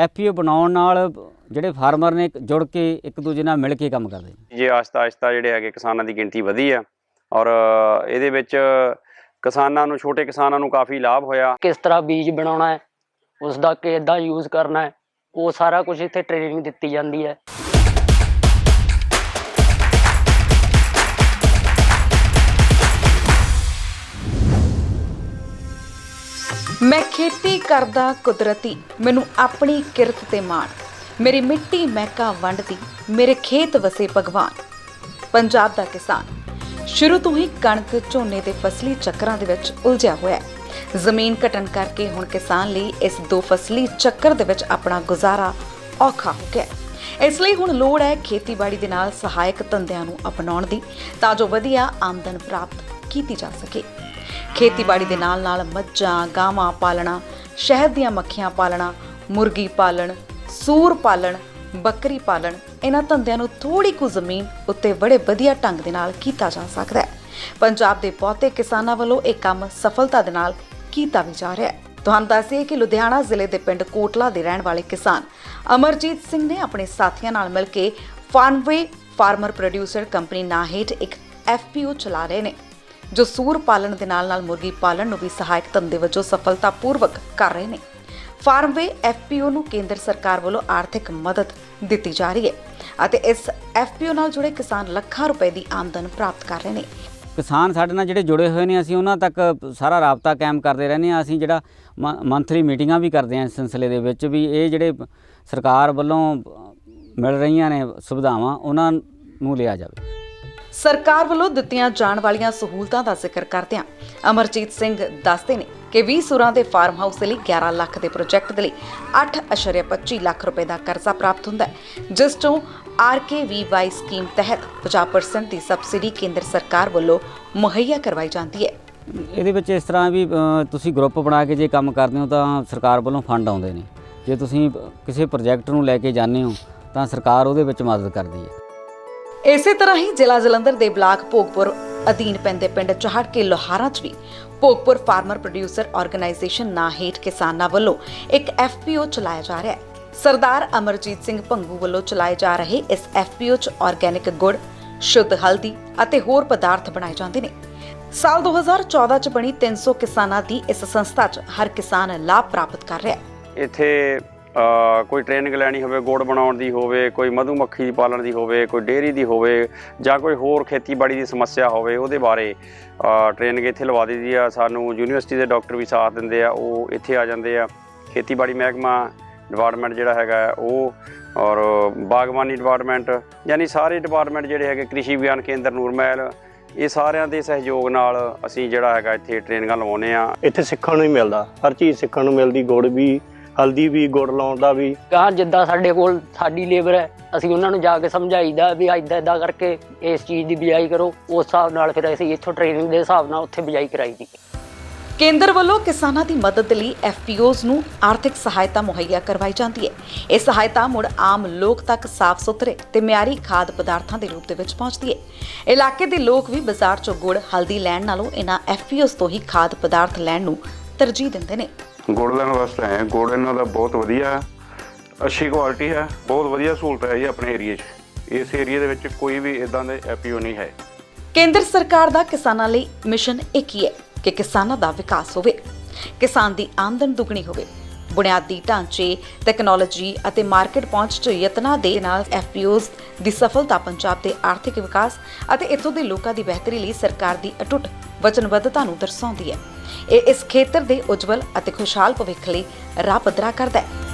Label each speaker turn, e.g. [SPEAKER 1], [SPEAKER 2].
[SPEAKER 1] FPO ਬਣਾਉਣ ਨਾਲ ਜਿਹੜੇ ਫਾਰਮਰ ਨੇ ਜੁੜ ਕੇ ਇੱਕ ਦੂਜੇ ਨਾਲ ਮਿਲ ਕੇ ਕੰਮ ਕਰਦੇ ਨੇ।
[SPEAKER 2] ਜੇ ਆਸਤਾ ਆਸਤਾ ਜਿਹੜੇ ਹੈਗੇ ਕਿਸਾਨਾਂ ਦੀ ਗਿਣਤੀ ਵਧੀ ਆ ਔਰ ਇਹਦੇ ਵਿੱਚ ਕਿਸਾਨਾਂ ਨੂੰ ਛੋਟੇ ਕਿਸਾਨਾਂ ਨੂੰ ਕਾਫੀ ਲਾਭ ਹੋਇਆ।
[SPEAKER 3] ਕਿਸ ਤਰ੍ਹਾਂ ਬੀਜ ਬਣਾਉਣਾ ਹੈ ਉਸ ਦਾ ਕਿੱਦਾਂ ਯੂਜ਼ ਕਰਨਾ ਹੈ ਉਹ ਸਾਰਾ ਕੁਝ ਇੱਥੇ ਟ੍ਰੇਨਿੰਗ ਦਿੱਤੀ ਜਾਂਦੀ ਹੈ।
[SPEAKER 4] ਮੈਂ ਖੇਤੀ ਕਰਦਾ ਕੁਦਰਤੀ, ਮੈਨੂੰ ਆਪਣੀ ਕਿਰਤ ਤੇ ਮਾਣ। ਮੇਰੀ ਮਿੱਟੀ ਮਹਿਕਾ ਵੰਡਦੀ, ਮੇਰੇ ਖੇਤ ਵਸੇ ਭਗਵਾਨ। ਪੰਜਾਬ ਦਾ ਕਿਸਾਨ, ਸ਼ੁਰੂ ਤੋਂ ਹੀ ਕਣਕ ਝੋਨੇ ਦੇ ਫਸਲੀ ਚੱਕਰਾਂ ਦੇ ਵਿੱਚ ਉਲਝਿਆ ਹੋਇਆ ਹੈ। ਜ਼ਮੀਨ ਘਟਣ ਕਰਕੇ ਹੁਣ ਕਿਸਾਨ ਲਈ ਇਸ ਦੋ ਫਸਲੀ ਚੱਕਰ ਦੇ ਵਿੱਚ ਆਪਣਾ ਗੁਜ਼ਾਰਾ ਔਖਾ ਹੋ ਗਿਆ ਇਸ ਲਈ ਹੁਣ ਲੋੜ ਹੈ ਖੇਤੀਬਾੜੀ ਦੇ ਨਾਲ ਸਹਾਇਕ ਧੰਦਿਆਂ ਨੂੰ ਅਪਣਾਉਣ ਦੀ, ਤਾਂ ਜੋ ਵਧੀਆ ਆਮਦਨ ਪ੍ਰਾਪਤ ਕੀਤੀ ਜਾ ਸਕੇ। ਖੇਤੀਬਾੜੀ ਦੇ ਨਾਲ ਨਾਲ ਮੱਝਾਂ, ਗਾਵਾਂ ਪਾਲਣਾ, ਸ਼ਹਿਦ ਦੀਆਂ ਮੱਖੀਆਂ ਪਾਲਣਾ, ਮੁਰਗੀ ਪਾਲਣ, ਸੂਰ ਪਾਲਣ, ਬੱਕਰੀ ਪਾਲਣ, ਇਹਨਾਂ ਧੰਦਿਆਂ ਨੂੰ ਥੋੜੀ ਕੁ ਜ਼ਮੀਨ ਉੱਤੇ ਬੜੇ ਵਧੀਆ ਢੰਗ ਦੇ ਨਾਲ ਕੀਤਾ ਜਾ ਸਕਦਾ ਹੈ। ਪੰਜਾਬ ਦੇ ਬਹੁਤੇ ਕਿਸਾਨਾਂ ਵੱਲੋਂ ਇਹ ਕੰਮ ਸਫਲਤਾ ਦੇ ਨਾਲ ਕੀਤਾ ਵੀ ਜਾ ਰਿਹਾ ਹੈ। ਤੁਹਾਨੂੰ ਦੱਸੀਏ ਕਿ ਲੁਧਿਆਣਾ ਜ਼ਿਲ੍ਹੇ ਦੇ ਪਿੰਡ ਕੋਟਲਾ ਦੇ ਰਹਿਣ ਵਾਲੇ ਕਿਸਾਨ ਅਮਰਜੀਤ ਸਿੰਘ ਨੇ ਆਪਣੇ ਸਾਥੀਆਂ ਨਾਲ ਮਿਲ ਕੇ ਫਾਰਮਵੇ ਫਾਰਮਰ ਪ੍ਰੋਡਿਊਸਰ ਕੰਪਨੀ ਨਾਂ ਹੇਠ ਇੱਕ ਐਫਪੀਓ ਚਲਾ ਰਹੇ ਨੇ। ਜੋ ਸੂਰ ਪਾਲਣ ਦੇ ਨਾਲ ਨਾਲ ਮੁਰਗੀ ਪਾਲਣ ਨੂੰ ਵੀ ਸਹਾਇਕ ਧੰਦੇ ਵਜੋਂ ਸਫਲਤਾਪੂਰਵਕ ਕਰ ਰਹੇ ਨੇ। ਫਾਰਮਵੇ ਐਫਪੀਓ ਨੂੰ ਕੇਂਦਰ ਸਰਕਾਰ ਵੱਲੋਂ ਆਰਥਿਕ ਮਦਦ ਦਿੱਤੀ ਜਾ ਰਹੀ ਹੈ ਅਤੇ ਇਸ ਐਫਪੀਓ ਨਾਲ ਜੁੜੇ ਕਿਸਾਨ ਲੱਖਾਂ ਰੁਪਏ ਦੀ ਆਮਦਨ ਪ੍ਰਾਪਤ ਕਰ ਰਹੇ ਨੇ।
[SPEAKER 1] ਕਿਸਾਨ ਸਾਡੇ ਨਾਲ ਜਿਹੜੇ ਜੁੜੇ ਹੋਏ ਨੇ, ਅਸੀਂ ਉਹਨਾਂ ਤੱਕ ਸਾਰਾ ਰਾਬਤਾ ਕਾਇਮ ਕਰਦੇ ਰਹਿੰਦੇ ਹਾਂ। ਅਸੀਂ ਜਿਹੜਾ ਮੰਥਲੀ ਮੀਟਿੰਗਾਂ ਵੀ ਕਰਦੇ ਹਾਂ ਇਸ ਸਿਲਸਿਲੇ ਦੇ ਵਿੱਚ ਵੀ ਇਹ ਜਿਹੜੇ ਸਰਕਾਰ ਵੱਲੋਂ ਮਿਲ ਰਹੀਆਂ ਨੇ ਸੁਵਿਧਾਵਾਂ, ਉਹਨਾਂ ਨੂੰ ਲਿਆ ਜਾਵੇ।
[SPEAKER 4] ਸਰਕਾਰ ਵੱਲੋਂ ਦਿੱਤੀਆਂ ਜਾਣ ਵਾਲੀਆਂ ਸਹੂਲਤਾਂ ਦਾ ਜ਼ਿਕਰ ਕਰਦਿਆਂ ਅਮਰਜੀਤ ਸਿੰਘ ਦੱਸਦੇ ਨੇ ਕਿ 20 ਸੁਰਾਂ ਦੇ ਫਾਰਮ ਹਾਊਸ ਦੇ ਲਈ 11 ਲੱਖ ਦੇ ਪ੍ਰੋਜੈਕਟ ਦੇ ਲਈ 8.25 ਲੱਖ ਰੁਪਏ ਦਾ ਕਰਜ਼ਾ ਪ੍ਰਾਪਤ ਹੁੰਦਾ ਹੈ, ਜਿਸ ਤੋਂ ਆਰਕੇਵੀਵਾਈ ਸਕੀਮ ਤਹਿਤ 50% ਦੀ ਸਬਸਿਡੀ ਕੇਂਦਰ ਸਰਕਾਰ ਵੱਲੋਂ ਮੁਹੱਈਆ ਕਰਵਾਈ ਜਾਂਦੀ ਹੈ।
[SPEAKER 1] ਇਹਦੇ ਵਿੱਚ ਇਸ ਤਰ੍ਹਾਂ ਵੀ ਤੁਸੀਂ ਗਰੁੱਪ ਬਣਾ ਕੇ ਜੇ ਕੰਮ ਕਰਦੇ ਹੋ ਤਾਂ ਸਰਕਾਰ ਵੱਲੋਂ ਫੰਡ ਆਉਂਦੇ ਨੇ। ਜੇ ਤੁਸੀਂ ਕਿਸੇ ਪ੍ਰੋਜੈਕਟ ਨੂੰ ਲੈ ਕੇ ਜਾਂਦੇ ਹੋ ਤਾਂ ਸਰਕਾਰ ਉਹਦੇ ਵਿੱਚ ਮਦਦ ਕਰਦੀ ਹੈ।
[SPEAKER 4] ਇਸੇ ਤਰ੍ਹਾਂ ਹੀ ਜ਼ਿਲ੍ਹਾ ਜਲੰਧਰ ਦੇ ਬਲਾਕ ਭੋਗਪੁਰ ਅਧੀਨ ਪੈਂਦੇ ਪਿੰਡ ਚਾਹੜ ਕੇ ਲੋਹਾਰਾਂ 'ਚ ਵੀ ਭੋਗਪੁਰ ਫਾਰਮਰ ਪ੍ਰੋਡਿਊਸਰ ਆਰਗੇਨਾਈਜੇਸ਼ਨ ਨਾਂ ਹੇਠ ਕਿਸਾਨਾਂ ਵੱਲੋਂ ਇੱਕ ਐਫਪੀਓ ਚਲਾਇਆ ਜਾ ਰਿਹਾ ਹੈ। ਸਰਦਾਰ ਅਮਰਜੀਤ ਸਿੰਘ ਭੰਗੂ ਵੱਲੋਂ ਚਲਾਏ ਜਾ ਰਹੇ ਇਸ ਐਫਪੀਓ 'ਚ ਆਰਗੈਨਿਕ ਗੁੜ, ਸ਼ੁੱਧ ਹਲਦੀ ਅਤੇ ਹੋਰ ਪਦਾਰਥ ਬਣਾਏ ਜਾਂਦੇ ਨੇ। ਸਾਲ 2014 'ਚ ਬਣੀ 300 ਕਿਸਾਨਾਂ ਦੀ ਇਸ ਸੰਸਥਾ 'ਚ ਹਰ ਕਿਸਾਨ ਲਾਭ ਪ੍ਰਾਪਤ ਕਰ ਰਿਹਾ ਹੈ।
[SPEAKER 2] ਇੱਥੇ ਕੋਈ ਟ੍ਰੇਨਿੰਗ ਲੈਣੀ ਹੋਵੇ, ਗੁੜ ਬਣਾਉਣ ਦੀ ਹੋਵੇ, ਕੋਈ ਮਧੂਮੱਖੀ ਦੀ ਪਾਲਣ ਦੀ ਹੋਵੇ, ਕੋਈ ਡੇਅਰੀ ਦੀ ਹੋਵੇ, ਜਾਂ ਕੋਈ ਹੋਰ ਖੇਤੀਬਾੜੀ ਦੀ ਸਮੱਸਿਆ ਹੋਵੇ, ਉਹਦੇ ਬਾਰੇ ਟ੍ਰੇਨਿੰਗ ਇੱਥੇ ਲਵਾ ਦਿੱਤੀ ਆ। ਸਾਨੂੰ ਯੂਨੀਵਰਸਿਟੀ ਦੇ ਡਾਕਟਰ ਵੀ ਸਾਥ ਦਿੰਦੇ ਆ, ਉਹ ਇੱਥੇ ਆ ਜਾਂਦੇ ਆ। ਖੇਤੀਬਾੜੀ ਮਹਿਕਮਾ ਡਿਪਾਰਟਮੈਂਟ ਜਿਹੜਾ ਹੈਗਾ ਉਹ ਔਰ ਬਾਗਬਾਨੀ ਡਿਪਾਰਟਮੈਂਟ ਯਾਨੀ ਸਾਰੇ ਡਿਪਾਰਟਮੈਂਟ ਜਿਹੜੇ ਹੈਗੇ, ਕ੍ਰਿਸ਼ੀ ਵਿਗਿਆਨ ਕੇਂਦਰ, ਨੂਰਮਹਿਲ, ਇਹ ਸਾਰਿਆਂ ਦੇ ਸਹਿਯੋਗ ਨਾਲ ਅਸੀਂ ਜਿਹੜਾ ਹੈਗਾ ਇੱਥੇ ਟ੍ਰੇਨਿੰਗਾਂ ਲਵਾਉਂਦੇ ਆ।
[SPEAKER 5] ਇੱਥੇ ਸਿੱਖਣ ਨੂੰ ਹੀ ਮਿਲਦਾ, ਹਰ ਚੀਜ਼ ਸਿੱਖਣ ਨੂੰ ਮਿਲਦੀ, ਗੁੜ ਵੀ ਹਲਦੀ ਵੀ ਗੁੜ ਲਾਉਣ ਦਾ ਵੀ।
[SPEAKER 3] ਗਾਂ ਜਿੱਦਾਂ ਸਾਡੇ ਕੋਲ ਸਾਡੀ ਲੇਬਰ ਹੈ ਅਸੀਂ ਉਹਨਾਂ ਨੂੰ ਜਾ ਕੇ ਸਮਝਾਈਦਾ ਵੀ ਇਦਾਂ ਇਦਾਂ ਕਰਕੇ ਇਸ ਚੀਜ਼ ਦੀ ਬਿਜਾਈ ਕਰੋ। ਉਸ ਹਿਸਾਬ ਨਾਲ ਫਿਰ ਅਸੀਂ ਇੱਥੋਂ ਟ੍ਰੇਨਿੰਗ ਦੇ ਹਿਸਾਬ ਨਾਲ ਉੱਥੇ ਬਿਜਾਈ ਕਰਾਈ ਦੀ।
[SPEAKER 4] ਕੇਂਦਰ ਵੱਲੋਂ ਕਿਸਾਨਾਂ ਦੀ ਮਦਦ ਲਈ ਐਫਪੀਓਜ਼ ਨੂੰ ਆਰਥਿਕ ਸਹਾਇਤਾ ਮੁਹੱਈਆ ਕਰਵਾਈ ਜਾਂਦੀ ਹੈ। ਇਹ ਸਹਾਇਤਾ ਮੁੜ ਆਮ ਲੋਕ ਤੱਕ ਸਾਫ਼ ਸੁਥਰੇ ਤੇ ਮਿਆਰੀ ਖਾਦ ਪਦਾਰਥਾਂ ਦੇ ਰੂਪ ਦੇ ਵਿੱਚ ਪਹੁੰਚਦੀ ਹੈ। ਇਲਾਕੇ ਦੇ ਲੋਕ ਵੀ ਬਾਜ਼ਾਰ 'ਚੋਂ ਗੁੜ ਹਲਦੀ ਲੈਣ ਨਾਲੋਂ ਇਹਨਾਂ ਐਫਪੀਓਜ਼ ਤੋਂ ਹੀ ਖਾਦ ਪਦਾਰਥ ਲੈਣ ਨੂੰ ਤਰਜੀਹ ਦਿੰਦੇ ਨੇ।
[SPEAKER 6] ਗੁੜ ਲੈਣ ਵਾਸਤੇ ਆਏ ਹਾਂ। ਗੁੜ ਇਹਨਾਂ ਦਾ ਬਹੁਤ ਵਧੀਆ, ਅੱਛੀ ਕੁਆਲਿਟੀ ਹੈ, ਬਹੁਤ ਵਧੀਆ ਸਹੂਲਤ ਹੈ ਜੀ ਆਪਣੇ ਏਰੀਏ 'ਚ। ਇਸ ਏਰੀਏ ਦੇ ਵਿੱਚ ਕੋਈ ਵੀ ਇਦਾਂ ਦੇ ਐਪੀਓ ਨਹੀਂ ਹੈ।
[SPEAKER 4] ਕੇਂਦਰ ਸਰਕਾਰ ਦਾ ਕਿਸਾਨਾਂ ਲਈ ਮਿਸ਼ਨ ਇੱਕ ਹੀ ਹੈ ਕਿ ਕਿਸਾਨਾਂ ਦਾ ਵਿਕਾਸ ਹੋਵੇ। ਕਿਸਾਨ ਦੀ ਆਮਦਨ ਦੁੱਗਣੀ ਹੋਵੇ। ਬੁਨਿਆਦੀ ਢਾਂਚੇ ਟੈਕਨੋਲੋਜੀ ਅਤੇ ਮਾਰਕੀਟ ਪਹੁੰਚ 'ਚ ਯਤਨਾਂ ਦੇ ਨਾਲ ਐਫਪੀਓਜ਼ ਦੀ ਸਫਲਤਾ, ਪੰਜਾਬ ਦੇ ਆਰਥਿਕ ਵਿਕਾਸ ਅਤੇ ਇੱਥੋਂ ਦੇ ਲੋਕਾਂ ਦੀ ਬਿਹਤਰੀ ਲਈ ਸਰਕਾਰ ਦੀ ਅਟੁੱਟ ਵਚਨਬੱਧਤਾ ਨੂੰ ਦਰਸਾਉਂਦੀ ਹੈ। ਇਹ ਇਸ ਖੇਤਰ ਦੇ ਉਜਵਲ ਅਤੇ ਖੁਸ਼ਹਾਲ ਭਵਿੱਖ ਲਈ ਰਾਹ ਪੱਧਰਾ ਕਰਦਾ ਹੈ।